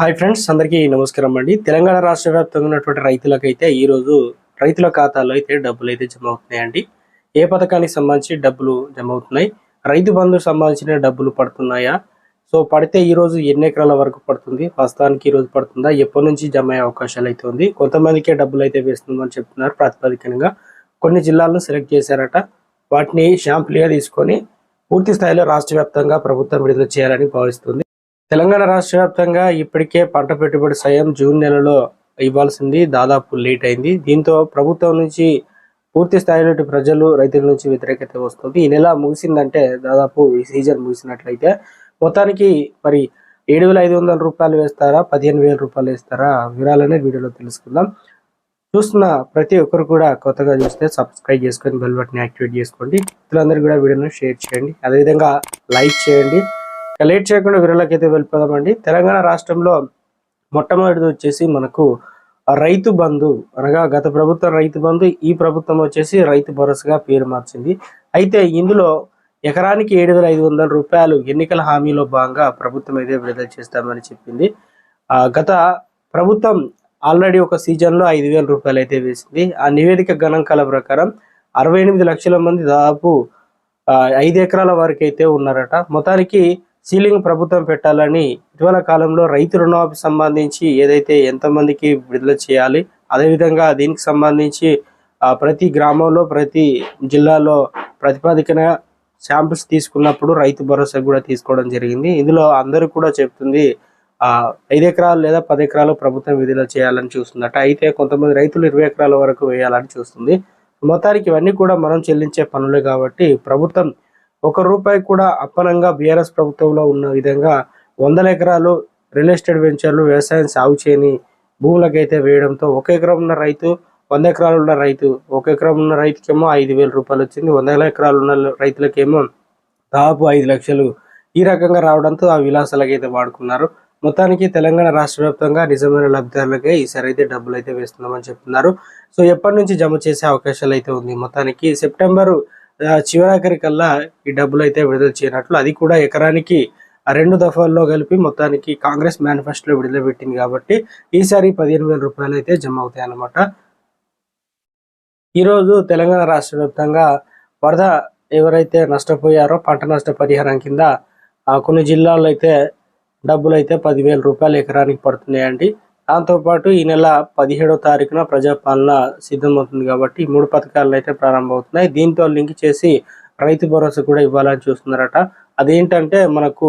Hi friends అందరికీ నమస్కారం అండి. తెలంగాణ రాష్ట్ర వ్యాప్తంగా ఉన్నటువంటి రైతులకైతే ఈ రోజు రైతుల ఖాతాల్లో అయితే డబ్బులు అయితే జమ అవుతున్నాయండి. ఏ పథకానికి సంబంధించి డబ్బులు జమ అవుతున్నాయి? రైతు బంధుకు సంబంధించిన డబ్బులు పడుతున్నాయా? సో పడితే ఈ రోజు ఎన్ని ఎకరాల వరకు పడుతుంది? ప్రస్తుతానికి ఈ రోజు పడుతుందా? ఎప్పటి నుంచి జమ అయ్యే అవకాశాలు అయితే ఉంది? కొంతమందికే డబ్బులు అయితే వేస్తుందని చెప్తున్నారు ప్రాతిపదికనంగా. కొన్ని జిల్లాలను సెలెక్ట్ చేశారట. వాటిని శాంపుల్గా తీసుకొని పూర్తి స్థాయిలో రాష్ట్ర వ్యాప్తంగా ప్రభుత్వం విడుదల చేయాలని భావిస్తుంది. తెలంగాణ రాష్ట్ర వ్యాప్తంగా ఇప్పటికే పంట పెట్టుబడి సాయం జూన్ నెలలో ఇవ్వాల్సింది దాదాపు లేట్ అయింది. దీంతో ప్రభుత్వం నుంచి పూర్తి స్థాయిలో ప్రజలు రైతుల నుంచి వ్యతిరేకత వస్తుంది. ఈ నెల ముగిసిందంటే దాదాపు ఈ సీజన్ ముగిసినట్లయితే మొత్తానికి మరి ఏడు వేల ఐదు వందల రూపాయలు వేస్తారా పదిహేను వేల రూపాయలు వేస్తారా వివరాలనే వీడియోలో తెలుసుకుందాం. చూస్తున్న ప్రతి ఒక్కరు కూడా కొత్తగా చూస్తే సబ్స్క్రైబ్ చేసుకొని బెల్ బటన్ యాక్టివేట్ చేసుకోండి. ఇతరులందరూ కూడా వీడియోను షేర్ చేయండి. అదేవిధంగా లైక్ చేయండి. లేట్ చేయకుండా వివరాలకి వెళ్ళిపోదామండి. తెలంగాణ రాష్ట్రంలో మొట్టమొదటిది వచ్చేసి మనకు రైతు బంధు అనగా గత ప్రభుత్వం రైతు బంధు ఈ ప్రభుత్వం వచ్చేసి రైతు భరోసాగా పేరు మార్చింది. అయితే ఇందులో ఎకరానికి ఏడు వేల ఐదు వందల రూపాయలు ఎన్నికల హామీలో భాగంగా ప్రభుత్వం అయితే విడుదల చేస్తామని చెప్పింది. ఆ, గత ప్రభుత్వం ఆల్రెడీ ఒక సీజన్లో ఐదు వేల రూపాయలు అయితే వేసింది. ఆ నివేదిక గణాంకాల ప్రకారం అరవై ఎనిమిది లక్షల మంది దాదాపు ఐదు ఎకరాల వరకు అయితే ఉన్నారట. మొత్తానికి సీలింగ్ ప్రభుత్వం పెట్టాలని ఇటీవల కాలంలో రైతు రుణమాఫీ సంబంధించి ఏదైతే ఎంతమందికి విడుదల చేయాలి అదేవిధంగా దీనికి సంబంధించి ప్రతి గ్రామంలో ప్రతి జిల్లాలో ప్రతిపాదికన శాంపిల్స్ తీసుకున్నప్పుడు రైతు భరోసా కూడా తీసుకోవడం జరిగింది. ఇందులో అందరూ కూడా చెప్తుంది ఐదు ఎకరాలు లేదా పది ఎకరాలు ప్రభుత్వం విడుదల చేయాలని చూస్తుందట. అయితే కొంతమంది రైతులు ఇరవై ఎకరాల వరకు వేయాలని చూస్తుంది. మొత్తానికి ఇవన్నీ కూడా మనం చెల్లించే పనులు కాబట్టి ప్రభుత్వం ఒక రూపాయి కూడా అప్పనంగా బీఆర్ఎస్ ప్రభుత్వంలో ఉన్న విధంగా వందల ఎకరాలు రియల్ ఎస్టేట్ వెంచర్లు వ్యవసాయం సాగు చేయని భూములకైతే వేయడంతో ఒక ఎకరం ఉన్న రైతు వంద ఎకరాలు ఉన్న రైతు ఒక ఎకరం ఉన్న రైతుకేమో ఐదు వేల రూపాయలు వచ్చింది వందల ఎకరాలు ఉన్న రైతులకేమో దాదాపు ఐదు లక్షలు ఈ రకంగా రావడంతో ఆ విలాసాలకైతే వాడుకున్నారు. మొత్తానికి తెలంగాణ రాష్ట్ర వ్యాప్తంగా నిజమైన లబ్ధిదారులకే ఈసారి అయితే డబ్బులు అయితే వేస్తున్నామని చెప్తున్నారు. సో ఎప్పటి నుంచి జమ చేసే అవకాశాలు అయితే ఉంది? మొత్తానికి సెప్టెంబర్ చివరాఖరికల్లా ఈ డబ్బులు అయితే విడుదల చేయనట్లు అది కూడా ఎకరానికి రెండు దఫాల్లో కలిపి మొత్తానికి కాంగ్రెస్ మేనిఫెస్టోలో విడుదల పెట్టింది కాబట్టి ఈసారి పదిహేను వేల రూపాయలు అయితే జమ అవుతాయి అన్నమాట ఈరోజు తెలంగాణ రాష్ట్ర వ్యాప్తంగా వరద ఎవరైతే నష్టపోయారో పంట నష్ట పరిహారం కింద కొన్ని జిల్లాల్లో అయితే డబ్బులు అయితే పదివేల రూపాయలు ఎకరానికి పడుతున్నాయండి. దాంతోపాటు ఈ నెల పదిహేడో తారీఖున ప్రజాపాలన సిద్ధమవుతుంది కాబట్టి ఈ మూడు పథకాలు అయితే ప్రారంభమవుతున్నాయి. దీంతో లింక్ చేసి రైతు భరోసా కూడా ఇవ్వాలని చూస్తున్నారట. అదేంటంటే మనకు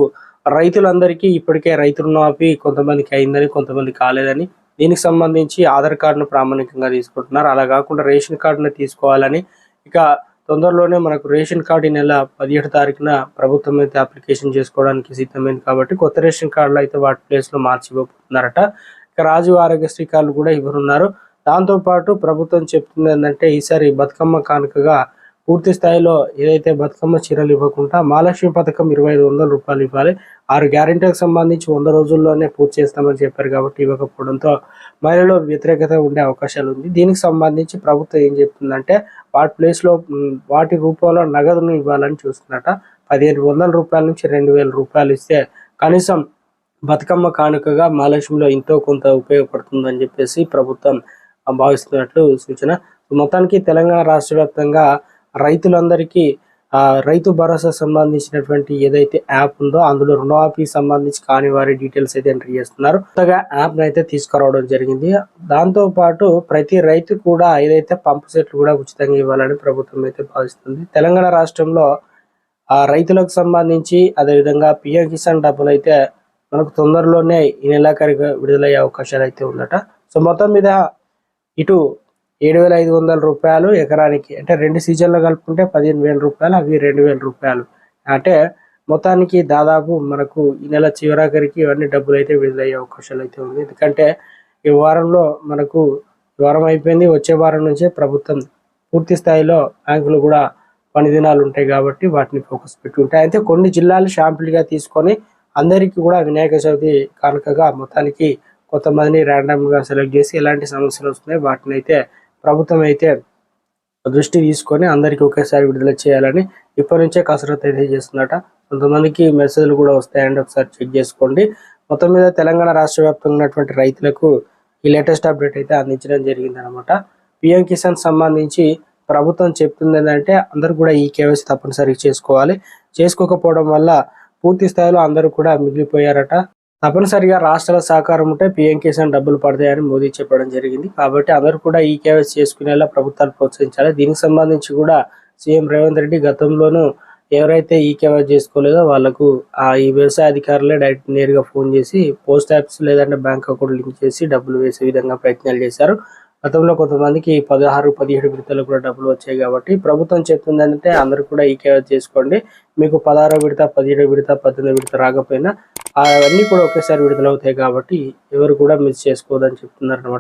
రైతులందరికీ ఇప్పటికే రైతు రుణమాఫీ కొంతమందికి అయిందని కొంతమంది కాలేదని దీనికి సంబంధించి ఆధార్ కార్డును ప్రామాణికంగా తీసుకుంటున్నారు. అలా కాకుండా రేషన్ కార్డును తీసుకోవాలని ఇక తొందరలోనే మనకు రేషన్ కార్డు ఈ నెల పదిహేడు తారీఖున ప్రభుత్వం అయితే అప్లికేషన్ చేసుకోవడానికి సిద్ధమైంది కాబట్టి కొత్త రేషన్ కార్డులు అయితే వాటి ప్లేస్లో మార్చిపోతున్నారట. రాజు ఆరోగ్యశ్రీ కార్డులు కూడా ఇవ్వనున్నారు. దాంతోపాటు ప్రభుత్వం చెప్తుంది ఏంటంటే ఈసారి బతుకమ్మ కానుకగా పూర్తి స్థాయిలో ఏదైతే బతుకమ్మ చీరలు ఇవ్వకుండా మహాలక్ష్మి పథకం ఇరవై ఐదు వందల రూపాయలు ఇవ్వాలి. ఆరు గ్యారెంటీకి సంబంధించి వంద రోజుల్లోనే పూర్తి చేస్తామని చెప్పారు కాబట్టి ఇవ్వకపోవడంతో మహిళలో వ్యతిరేకత ఉండే అవకాశాలు ఉంది. దీనికి సంబంధించి ప్రభుత్వం ఏం చెప్తుందంటే వాటి ప్లేస్లో వాటి రూపంలో నగదును ఇవ్వాలని చూస్తున్నట పదిహేను వందల రూపాయల నుంచి రెండు వేల రూపాయలు ఇస్తే కనీసం బతుకమ్మ కానుకగా మహాలక్ష్మిలో ఎంతో కొంత ఉపయోగపడుతుందని చెప్పేసి ప్రభుత్వం భావిస్తున్నట్లు సూచన. మొత్తానికి తెలంగాణ రాష్ట్ర వ్యాప్తంగా రైతులందరికీ రైతు భరోసా సంబంధించినటువంటి ఏదైతే యాప్ ఉందో అందులో రుణమాఫీ సంబంధించి కాని వారి డీటెయిల్స్ అయితే ఎంట్రీ చేస్తున్నారు. కొత్తగా యాప్ అయితే తీసుకురావడం జరిగింది. దాంతో పాటు ప్రతి రైతు కూడా ఏదైతే పంపు సెట్లు కూడా ఉచితంగా ఇవ్వాలని ప్రభుత్వం అయితే భావిస్తుంది. తెలంగాణ రాష్ట్రంలో ఆ రైతులకు సంబంధించి అదేవిధంగా పిఎం కిసాన్ డబ్బులు అయితే మనకు తొందరలోనే ఈ నెలాఖరుగా విడుదలయ్యే అవకాశాలు అయితే ఉందట. సో మొత్తం మీద ఇటు ఏడు వేల ఐదు వందల రూపాయలు ఎకరానికి అంటే రెండు సీజన్లు కలుపుకుంటే పదిహేను వేల రూపాయలు అవి రెండు వేల రూపాయలు. అంటే మొత్తానికి దాదాపు మనకు ఈ నెల చివరాఖరికి ఇవన్నీ డబ్బులు అయితే విడుదలయ్యే అవకాశాలు అయితే ఉంది. ఎందుకంటే ఈ వారంలో మనకు వారం అయిపోయింది. వచ్చే వారం నుంచే ప్రభుత్వం పూర్తి స్థాయిలో బ్యాంకులు కూడా పని దినాలు ఉంటాయి కాబట్టి వాటిని ఫోకస్ పెట్టి ఉంటాయి అయితే కొన్ని జిల్లాలు షాంపుల్గా తీసుకొని అందరికీ కూడా వినాయక చవితి కానుకగా మొత్తానికి కొంతమందిని ర్యాండమ్గా సెలెక్ట్ చేసి ఎలాంటి సమస్యలు వస్తున్నాయి వాటిని అయితే ప్రభుత్వం అయితే దృష్టి తీసుకొని అందరికీ ఒకేసారి విడుదల చేయాలని ఇప్పటి నుంచే కసరత్తు అయితే చేస్తుందట. కొంతమందికి మెసేజ్లు కూడా వస్తాయండి ఒకసారి చెక్ చేసుకోండి. మొత్తం మీద తెలంగాణ రాష్ట్ర వ్యాప్తంగా ఉన్నటువంటి రైతులకు ఈ లేటెస్ట్ అప్డేట్ అయితే అందించడం జరిగింది అనమాట పిఎం కిసాన్ సంబంధించి ప్రభుత్వం చెప్తుంది ఏంటంటే అందరూ కూడా ఈ కేవైసీ తప్పనిసరిగా చేసుకోవాలి. చేసుకోకపోవడం వల్ల పూర్తి స్థాయిలో అందరూ కూడా మిగిలిపోయారట. తప్పనిసరిగా రాష్ట్రాల సహకారం ఉంటే పిఎం కిసాన్ డబ్బులు పడతాయని మోదీ చెప్పడం జరిగింది. కాబట్టి అందరూ కూడా ఈ కేవైసీ చేసుకునేలా ప్రభుత్వాలు ప్రోత్సహించాలి. దీనికి సంబంధించి కూడా సీఎం రేవంత్ రెడ్డి గతంలోనూ ఎవరైతే ఈ కేవైసీ చేసుకోలేదో వాళ్ళకు ఆ ఈ వ్యవసాయ అధికారులే డైరెక్ట్ నేరుగా ఫోన్ చేసి పోస్ట్ ఆఫీస్ లేదంటే బ్యాంక్ అకౌంట్ లింక్ చేసి డబ్బులు వేసే విధంగా ప్రయత్నాలు చేశారు. గతంలో కొంతమందికి పదహారు పదిహేడు విడతలు కూడా డబ్బులు వచ్చాయి కాబట్టి ప్రభుత్వం చెప్తుంది అంటే అందరూ కూడా ఈ కేవైసీ చేసుకోండి. మీకు పదహారో విడత పదిహేడో విడత పద్దెనిమిది విడత రాకపోయినా అవన్నీ కూడా ఒకేసారి విడుదల అవుతాయి కాబట్టి ఎవరు కూడా మిస్ చేసుకోవద్దని చెప్తున్నారు అనమాట